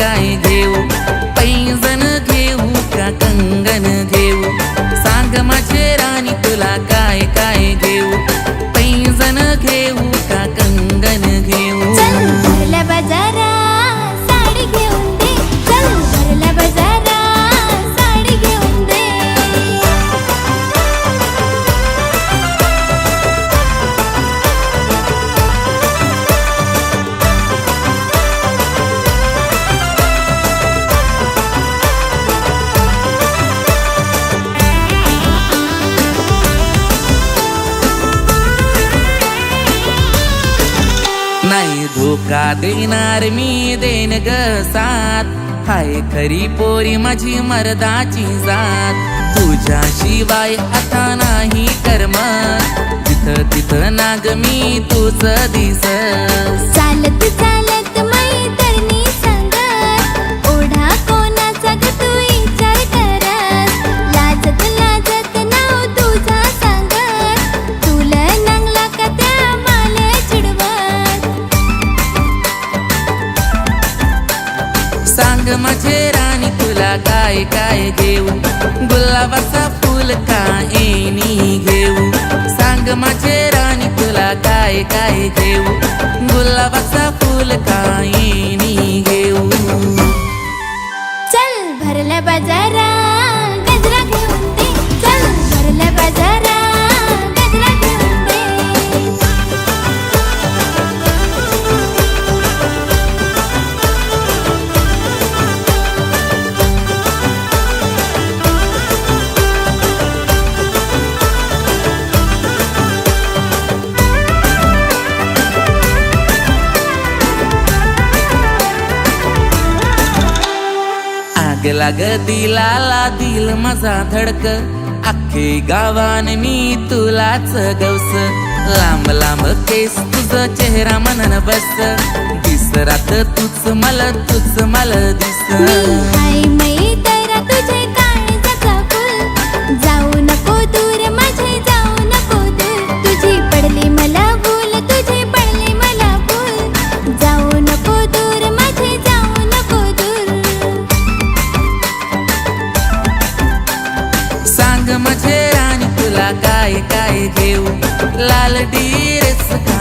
काय घेऊ? पैजन घेऊ का कंगन घेऊ? सांग माझे तो धोका देणार मी देन ग साथ. हाय खरी पोरी माझी मर्दाची जात. तुझ्याशिवाय आता नाही कर्म तिथं तिथं नाग मी तुझ दिस सांग माझे राणी तुला काय काय देऊ? गुलाबाचा फुल का येणी घेऊ? सांग माझे राणी तुला काय काय देऊ? गुलाबाचा फुल का आग लाग दिलाला दिल माझा धडक. अख्खे गावान मी तुलाच गवस. लांब लांब केस तुझ चेहरा मनन बस. दिस रात तूच मला तूच मला दिस. तुला काय काय घेऊ? लाल डिरेस का